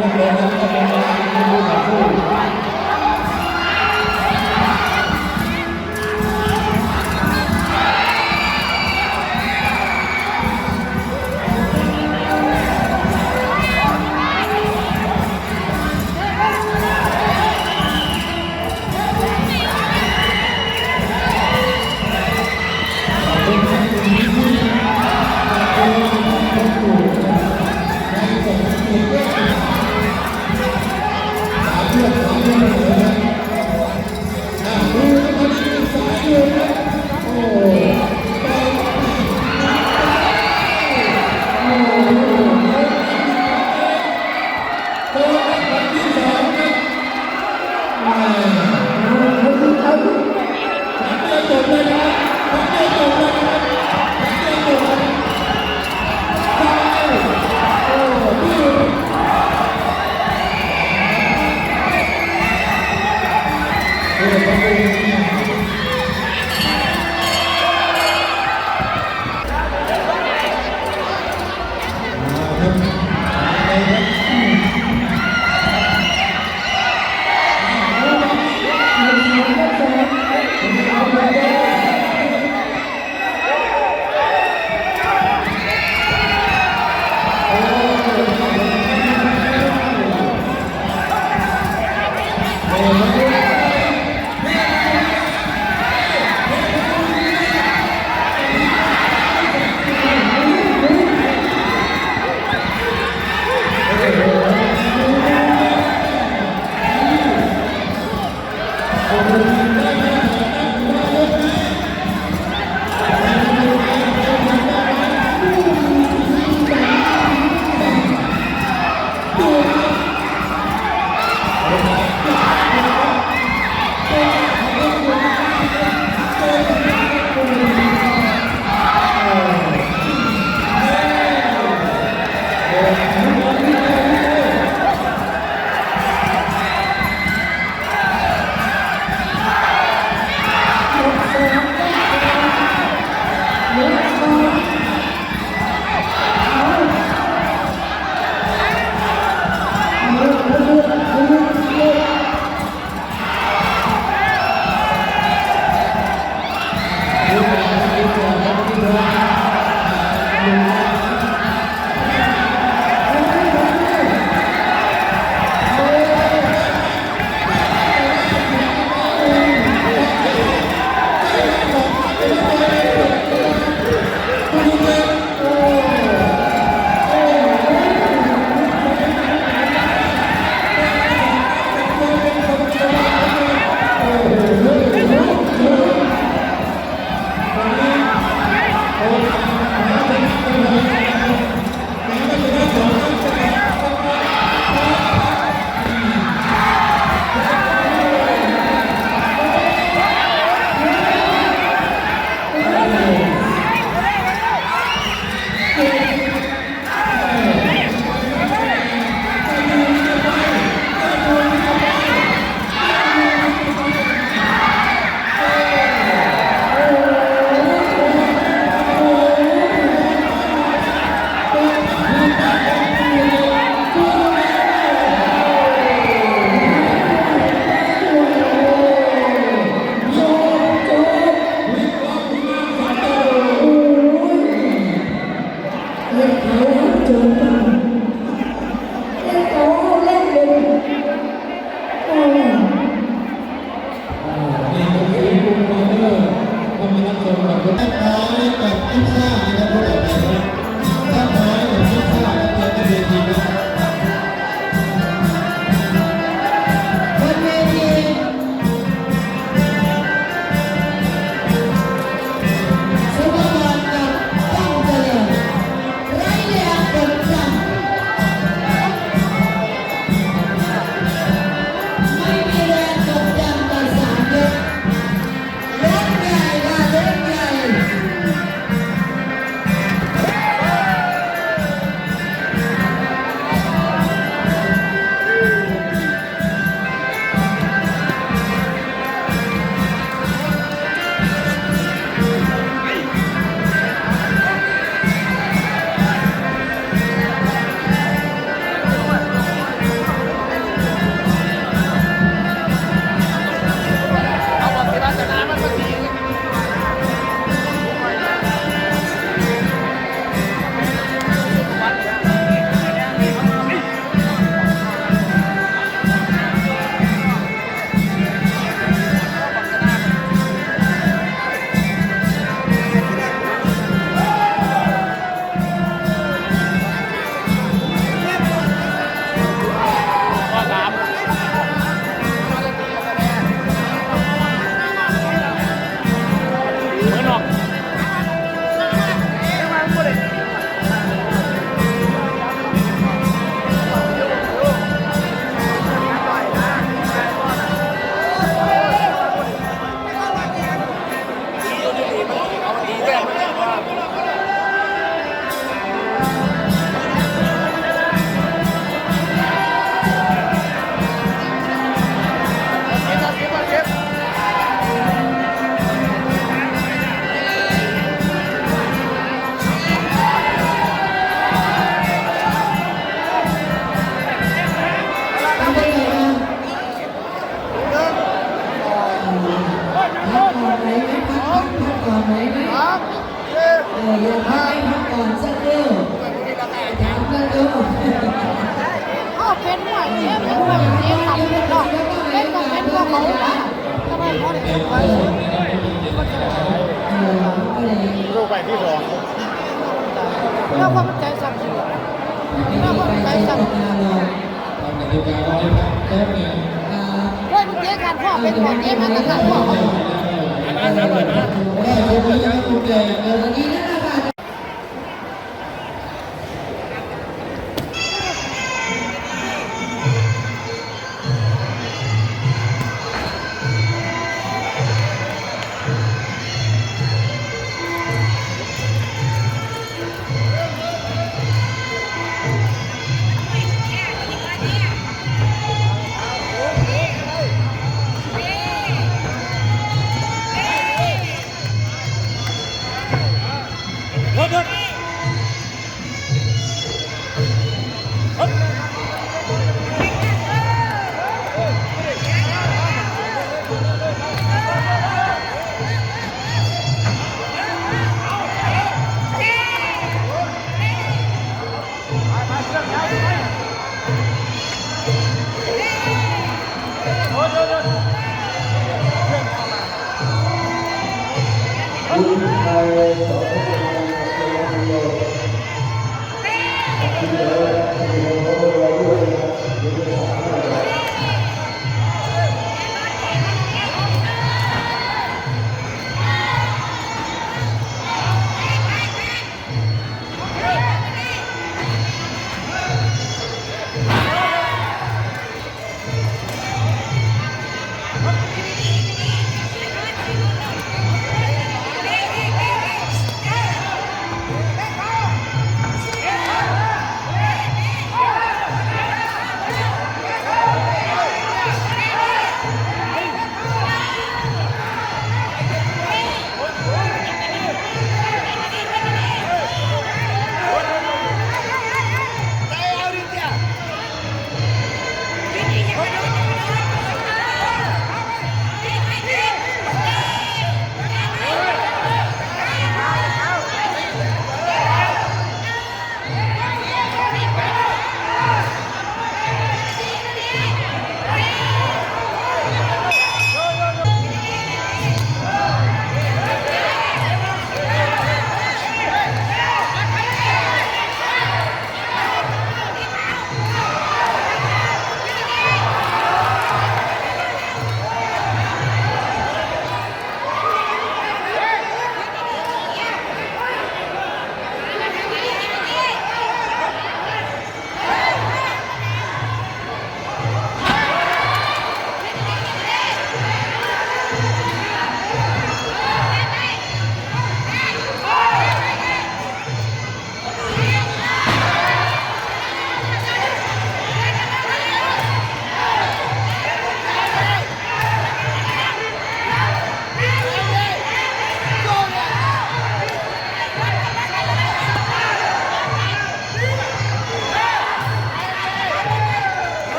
นะ ด้วยเมื่อกี้การพ่อเป็นคันพ่อเขานขอร่อยนได้ยกไห้คันพ่อ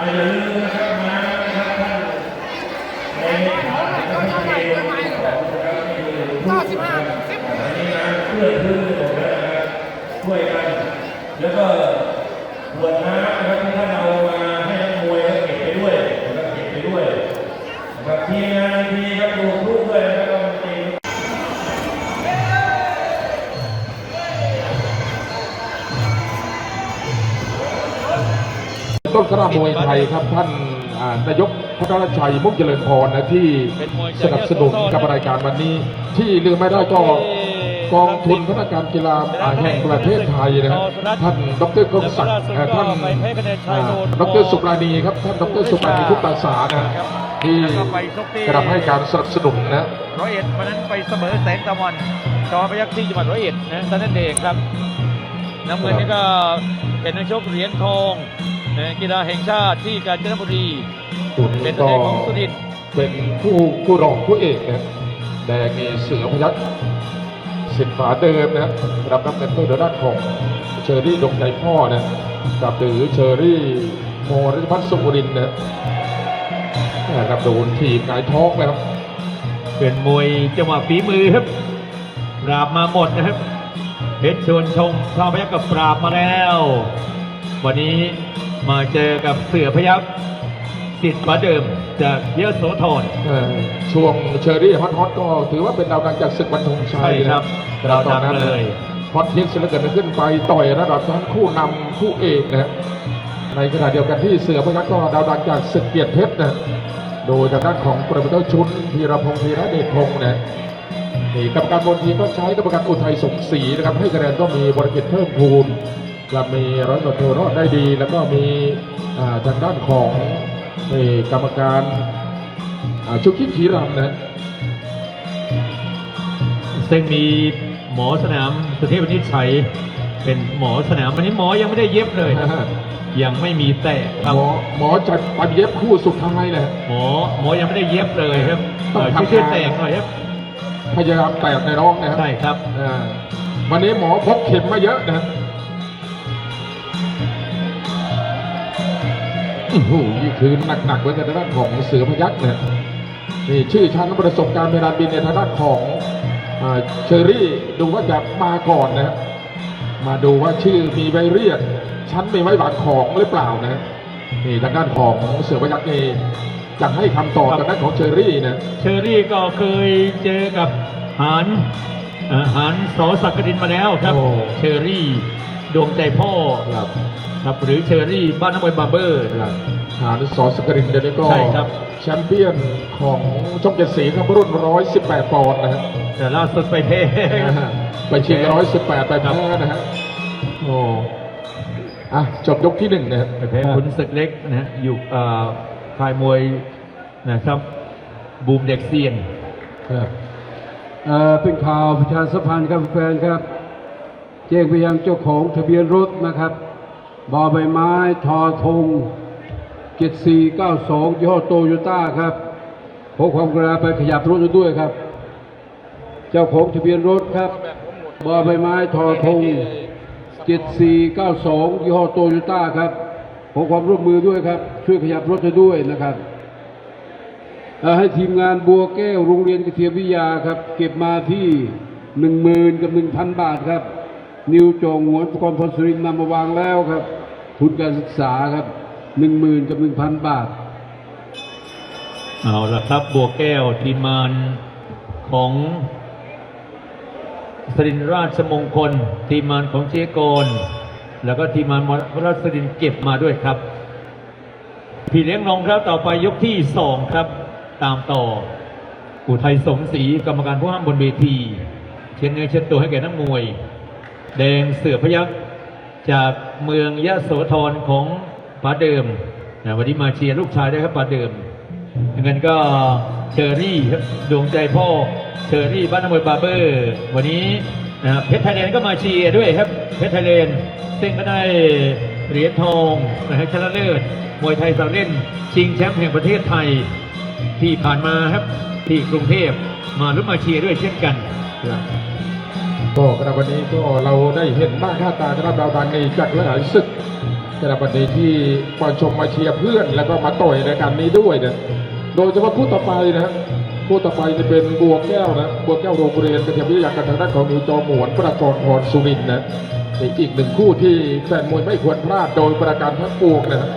ช่ กระมวยไทยครับท่านอ่านายกพัฒนชัยมุกเจริญพรนะที่สนับสนุนกับรายการวันนี้ ที่ลืมไม่ได้ก็กองทุนพัฒนาการกีฬาอ่าแห่งประเทศไทยนะครับท่านดรกงศักดิ์อ่าท่านอ่าดรสุปราณีครับท่านดรสุปราณีทุกตาสานะที่กระทำให้การสนับสนุนนะร้อยเอ็ดวันนั้นไปเสมอแสงตะวันจอพยักที่จังหวัดร้อยเอ็ดนะตอนนั้นเองครับน้ำเงินนี่ก็เป็นนักชกเหรียญทองนะ กีฬาแห่งชาติที่กาญจนบุรีส่วนเป็นนี้ตัวก็แทนของสุรินทร์เป็นผู้ผู้รองผู้เอกนะแดงมีเสือพยัคฆ์สิทธิ์ฝาเดิมนะรับน้ำเงินเพื่อด้านของเชอรี่ดงใจพ่อนะกับหรือเชอรี่โมรัชพัฒน์สุรินทร์นะนะครับโดนถีบหงายท้องแล้วเป็นมวยจังหวะฝีมือครับ ปราบมาหมดนะครับเพชรชวนชมชาวพยักกับปราบมาแล้ว วันนี้ มาเจอกับเสือพยักสิทธิ์ฝาเดิมจากเยโสธรเอ่อช่วงเชอรี่ฮอตฮอตก็ถือว่าเป็นดาวดังจากศึกวันธงชัยใช่ครับนะดาวดังเลย ฮอตฮิตเสียเหลือเกินขึ้นไปต่อยระดับชั้นคู่นำคู่เอกนะในขณะเดียวกันที่เสือพยัคฆ์ก็ดาวดังจากศึกเกียรติเพชรนะโดยทางด้านของโปรโมเตอร์ชุนพีรพงศ์พีระเดชพงศ์นะนี่กรรมการบนทีมก็ใช้กรรมการอุทัยสมศรีนะครับให้คะแนนก็มีบริกิตเพิ่มพูน และมีร้อยตำรวจโทรอดได้ดี แล้วก็มีอ่าทางด้านของนี่กรรมการอ่าชุกิขีรำนะซึ่งมีหมอสนามสุเทพวณิชชัยเป็นหมอสนามวันนี้หมอยังไม่ได้เย็บเลยนะยังไม่มีแตะครับหมอหมอจัดไปเย็บคู่สุดท้ายนะหมอหมอยังไม่ได้เย็บเลยครับต้องเอ่อทำช่วยๆงานแตกหน่อยครับพยายามแตกในน้องนะใช่ครับอ่าวันนี้หมอพกเข็มมาเยอะนะ โอ้โหนี่คือหนักๆไว้กันทางด้านของเสือพยักษ์นะนี่ชื่อชั้นประสบการณ์เวลาบินในทางด้านของอ่าเชอรี่ดูว่าจะมาก่อนนะมาดูว่าชื่อมีใบเรียกชั้นมีไว้หวังของหรือเปล่านะนี่ทางด้านของเสือพยักษ์นี่จะให้คำตอบทางด้านของเชอรี่นะเชอรี่ก็เคยเจอกับหานเอ่อหานสอสักกดินมาแล้วครับโอ้เชอรี่ดวงใจพ่อ ครับครับหรือเชอรี่บ้านน้ำมวยบาร์เบอร์ครับหานสอสกรินเดี๋ยวนี้ก็ใช่ครับ แชมเปี้ยนของช่องเจ็ดสีครับรุ่น 118 ปอนด์นะฮะแต่ล่าสุดไปเทไปชิง118 ไปแพ้นะฮะโอ้อะจบยกที่หนึ่งนะฮะไปแพ้ขุนศึกเล็กนะฮะอยู่เอ่อค่ายมวยนะครับ บูมเด็กเซียนครับเอ่อเป็นข่าวประชาสัมพันธ์ครับแฟนครับ แจ้งไปยังเจ้าของทะเบียนรถนะครับ บอใบไม้ทอทง 7492ยี่ห้อโตโยต้าครับขอความกราไปขยับรถด้วยครับ เจ้าของทะเบียนรถครับ บอใบไม้ทอทง 7492ยี่ห้อโตโยต้าครับขอความร่วมมือด้วยครับ ช่วยขยับรถให้ด้วยนะครับให้ทีมงานบัวแก้วโรงเรียนกเทียมวิทยาครับ เก็บมาที่หนึ่งหมื่นกับหนึ่งพันบาทครับ นิวจองหวนกรพลสรินนำมาวางแล้วครับ ทุนการศึกษาครับหนึ่งหมื่นกับหนึ่งพันบาท เอาละครับบัวแก้วทีมานของสรินราชมงคล ทีมานของเจโกนแล้วก็ทีมานวรัสรินเก็บมาด้วยครับ พี่เลี้ยงน้องครับต่อไปยกที่สองครับ ตามต่ออุทัยสมศรีกรรมการผู้ห้ามบนเวที เช็ดเนื้อเช็ดตัวให้แก่นักมวย แดงเสือพยักษ จากเมืองยะโสธรของป๋าเดิมนะวันนี้มาเชียร์ลูกชายด้วยครับป๋าเดิมอย่างนั้นก็เชอรี่ครับดวงใจพ่อเชอรี่บ้านน้ำมวยบาร์เบอร์ วันนี้นะเพชรไทยแลนด์ก็มาเชียร์ด้วยครับเพชรไทยแลนด์ซึ่งก็ได้เหรียญทองนะครับชนะเลิศมวยไทยสาวเล่น ชิงแชมป์แห่งประเทศไทยที่ผ่านมาครับที่กรุงเทพมารุมาเชียร์ด้วยเช่นกัน ก็กระวันนี้ก็เราได้เห็นมากค่าตากระดาวดังในจากหลายศึกกระวันนี้ที่มาชมมาเชียร์เพื่อน แล้วก็มาต่อยในการนี้ด้วยเนะโดยเฉพาะคู่ต่อไปนะคู่ต่อไปจะเป็นบัวแก้วนะบัวแก้วโรงเรียนกระเทียมวิทยาการทางด้านของนิวจอหมวนประกรณ์พรสุรินนะนี่อีกหนึ่งคู่ที่แฟนมวยไม่ควรพลาดโดยประการทั้งปวงนะ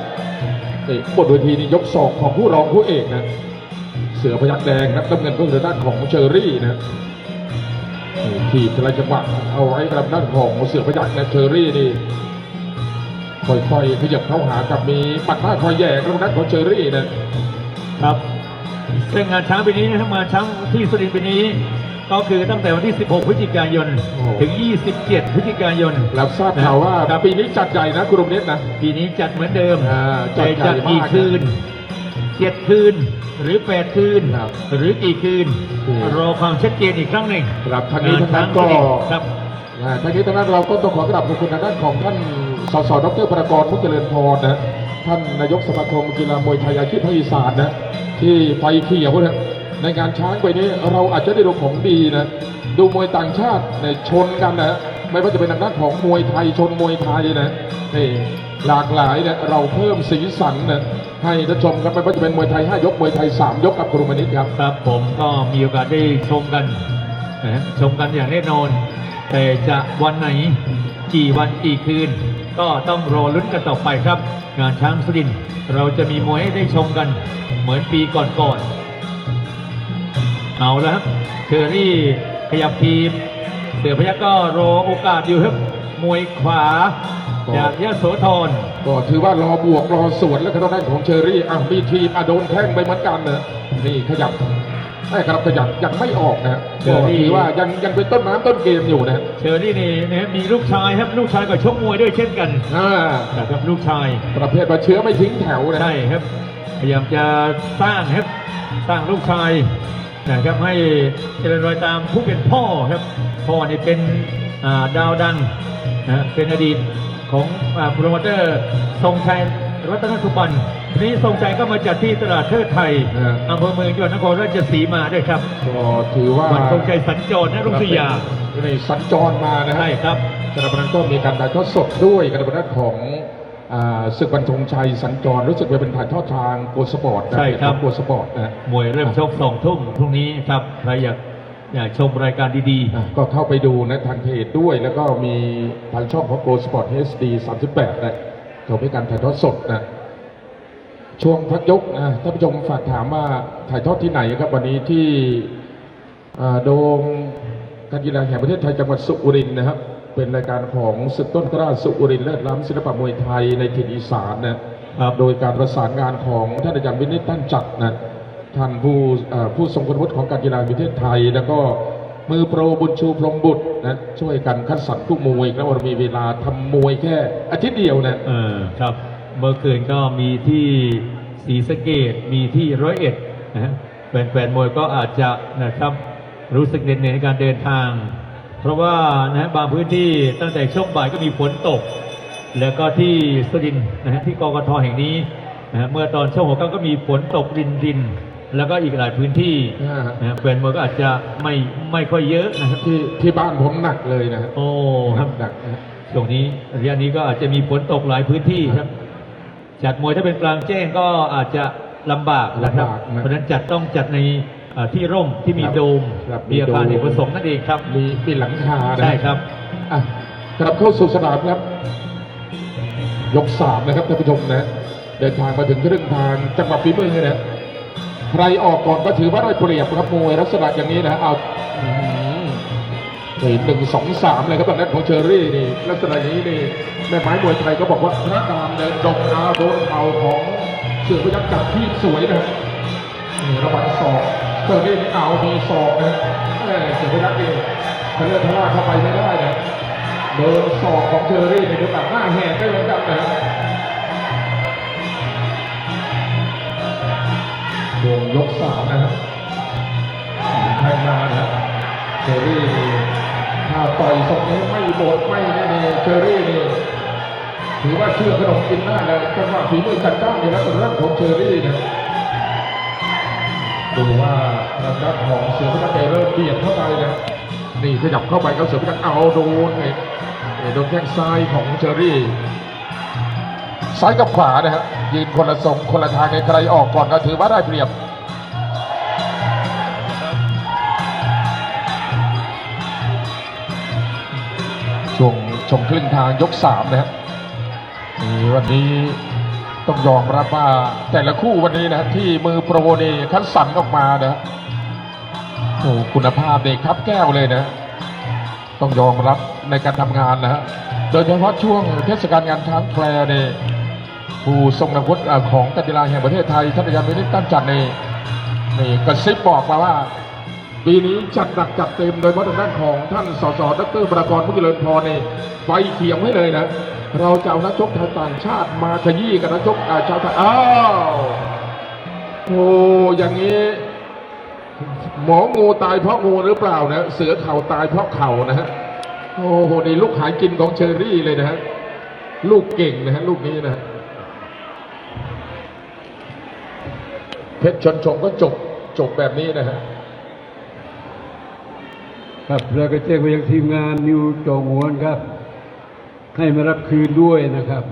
นี่บนเวทีนี่ยกสองของผู้รองผู้เอกนะ เสือพยักแดงนะน้ำเงินก็คือด้านของเชอรี่นะ ทีมแต่ละจังหวะเอาไว้กับด้านของเสือพยักษ์และเชอรี่นี่ค่อยๆขยับเข้าหากับมีปัดหน้าคอยแย่กับด้านของเชอรี่นะครับซึ่งงานช้างปีนี้นะครับงานช้างที่สุรินทร์ปีนี้ ก็คือตั้งแต่วันที่ 16 พฤศจิกายน ถึง 27 พฤศจิกายนรับทราบข่าวว่าครับปีนี้จัดใหญ่นะคุณรมเนตนะ ปีนี้จัดเหมือนเดิมอ่าจัแต่ดใหญ่จัดกี่มากนะคืนเจ็ดคืน หรือแปดคืน ครับหรือกี่คืน อืม รอความชัดเจนอีกครั้งหนึ่งครับทางนี้งานทางช้านั้งนก็สุรินทร์ครับ อ่าทางนี้ทางนั้นเราก็ต้องขอกราบขอบคุณทางด้านของท่านสสดรประกรณ์มุจเจริญพรนะท่านนายกสมาคมกีฬามวยไทยอาชีพภาคอีสานนะที่ไฟเขียวนะในงานช้างไปนี้เราอาจจะได้ดูของดีนะดูมวยต่างชาติในยชนกันนะไม่ว่าจะเป็นทางด้านของมวยไทยชนมวยไทยนะนี่ หลากหลายเนี่ยเราเพิ่มสีสันเนะให้ท่านชมกันไม่ว่าจะเป็นมวยไทยห้ายกมวยไทยสามยกกับกรุมนิตครับ ครับผมก็มีโอกาสได้ชมกันนะชมกันอย่างแน่นอน แต่จะวันไหนกี่วันกี่คืน ก็ต้องรอลุ้นกันต่อไปครับ งานช้างสุรินเราจะมีมวยให้ได้ชมกัน เหมือนปีก่อนๆเอาละครับเชอรี่ขยับทีมเสือพยักก็รอโอกาสอยู่ครับ มวยขวาจากยะโสธรก็ถือว่ารอบวกรอสวนแล้วก็ทางด้านของเชอรี่อะมีทีมอะโดนแข้งไปเหมือนกันนะนี่ขยับไอ้ครับขยับยังไม่ออกนะเชก็อรี่ถือว่ายังยังเป็นต้นน้ำต้นเกมอยู่นะเชอรี่นี่นะครับมีลูกชายครับลูกชายก็ชกมวยด้วยเช่นกันอ่านะครับลูกชาย ประเภทว่าเชื้อไม่ทิ้งแถวนะใช่ครับ พยายามจะสร้างครับสร้างลูกชายนะครับให้เจริญรอยตามผู้เป็นพ่อครับ พ่อนี่เป็นอ่าดาวดัง นะเป็นอดีตของอ่าโปรโมเตอร์ทรงชัยรัตนสุบันทีนี้ทรงชัยก็มาจัดที่ตลาดเทิดไทยอำเภอเมืองจังหวัดนครราชสีมาด้วยครับก็ถือว่าวันทรงชัยสัญจรนะรุ่งสุริยาในสัญจรมานะใช่ครับกระนั้นก็มีการถ่ายทอดสดด้วยกระนั้นของอ่าศึกวันธงชัยสัญจรรู้สึกว่าเป็นถ่ายทอดทางโกสปอร์ตนะใช่ครับโกสปอร์ตนะมวยเริ่มชกสองทุ่มพรุ่งนี้ครับใครอยาก อยากชมรายการดีๆอะก็เข้าไปดูนะทางเพจด้วย แล้วก็มีทางช่องของ Go Sport HD 38นะเขามีการถ่ายทอดสดนะ ช่วงพักยกนะท่านผู้ชมฝากถามว่าถ่ายทอดที่ไหนครับวันนี้ที่อ่าโดมการกีฬาแห่งประเทศไทยจังหวัดสุรินทร์นะครับ เป็นรายการของศึกต้นกล้าสุรินทร์เลิศล้ำศิลปะมวยไทยในถิ่นอีสานนะครับ โดยการประสานงานของท่านอาจารย์วินิจตั้นจัดนะ ท่านผู้ผู้ทรงคุณวุฒิของการกีฬาประเทศไทย แล้วก็มือโปรบุญชูพรมบุตรนะช่วยกันคัดสรรผู้มวยแล้วเรามีเวลาทำมวยแค่อาทิตย์เดียวนะเออครับ เมื่อคืนก็มีที่ศรีสะเกดมีที่ร้อยเอ็ดนะแฟนๆมวยก็อาจจะนะครับรู้สึกเหน็ดเหนื่อยในการเดินทาง เพราะว่านะฮะบางพื้นที่ตั้งแต่ช่วงบ่ายก็มีฝนตก แล้วก็ที่สุรินนะฮะที่กกทแห่งนี้นะเมื่อตอนช่วงหัวค่ำก็มีฝนตกรินริน แล้วก็อีกหลายพื้นที่อ่านะฮะแฟนมวยก็อาจจะไม่ไม่ค่อยเยอะนะครับที่ที่บ้านผมหนักเลยนะโอ้ครับ หนักนะช่วงนี้ระยะนี้ก็อาจจะมีฝนตกหลายพื้นที่ครับ จัดมวยถ้าเป็นกลางแจ้งก็อาจจะลำบากนะครับเพราะฉะนั้นจัดต้องจัดในเอ่อที่ร่มที่มีโดมครับมีอาคารมีเอโดกมประสงค์นั่นเองครับ มีมีหลังคานะใช่ครับ อะกลับเข้าสู่สนามครับ ยกสามนะครับท่านผู้ชมนะ เดินทางมาถึงครึ่งทางจังหวะฝีมือนะ ใครออกก่อนก็ถือว่าได้เปรียบครับมวยลักษณะอย่างนี้นะเอาอื้อหือนี่หนึ่งสองสามเลยครับตอนนั้นของเชอรี่นี่ลักษณะอย่างนี้นี่แม่ไม้มวยไทยก็บอกว่าพระดามเดินดงอาโดนเข่าของเสือพยักจับที่สวยนะครับนี่ระวังศอกเชอรี่นี่เอามีศอกนะเสือพยักนี่ทะเลาะทะล่าเข้าไปไม่ได้นะเดินศอกของเชอรี่ในดูแบบหน้าแหกได้เหมือนกันนะ วงยกสามนะครับแทงมานะครับเชอรี่ถ้าต่อยทรงนี้ไม่โบดไม่นี่นี่เชอรี่นี่ถือว่าเชื่อขนมกินได้าเลยจังหวะฝีมือจัดจ้านนี่แล้วเป็นเรื่องของเชอรี่นะดูว่าทางด้านของเสือพระเตเริ่มเบียดเข้าไปนะนี่ขยับเข้าไปเขาเสือพระเอาโดนไอ้ไอ้โดนแข้งซ้ายของเชอรี่ซ้ายกับขวานะฮะ ยืนคนละทรงคนละทางไงใครออกก่อนก็ถือว่าได้เปรียบช่วงชมครึ่งทางยกสามนะฮะนี่วันนี้ต้องยอมรับว่าแต่ละคู่วันนี้นะที่มือโปรนี่คัดสรรออกมานะโอ้คุณภาพเด็กครับแก้วเลยนะ ต้องยอมรับในการทำงานนะฮะโดยเฉพาะช่วงเทศกาลงานช้างแคลเนี่ย ผู้ทรงคุณวุฒิของการกีฬาแห่งประเทศไทยท่านอาจารย์วินิจตั้งจัดในนี่กระซิบบอกมาว่าปีนี้จัดหนักจัดเต็มโดยเฉพาะทางด้านของท่านสสดรประกรณ์ผู้เจริญพรนี่ไฟเขียวให้เลยนะ เราจะเอานักชกไทยต่างชาติมาขยี้กับนักชกชาวไทยอ้าวโอ้อย่างนี้ หมองูตายเพราะงูหรือเปล่านะ เสือเข่าตายเพราะเข่านะฮะโอ้โหนี่ลูกหายกินของเชอรี่เลยนะฮะลูกเก่งนะฮะลูกนี้นะฮะ เพชรชนชมก็จบจบแบบนี้นะฮะครับแล้วก็แจ้งไปยังทีมงานนิวจองหวนครับ ให้มารับคืนด้วยนะครับ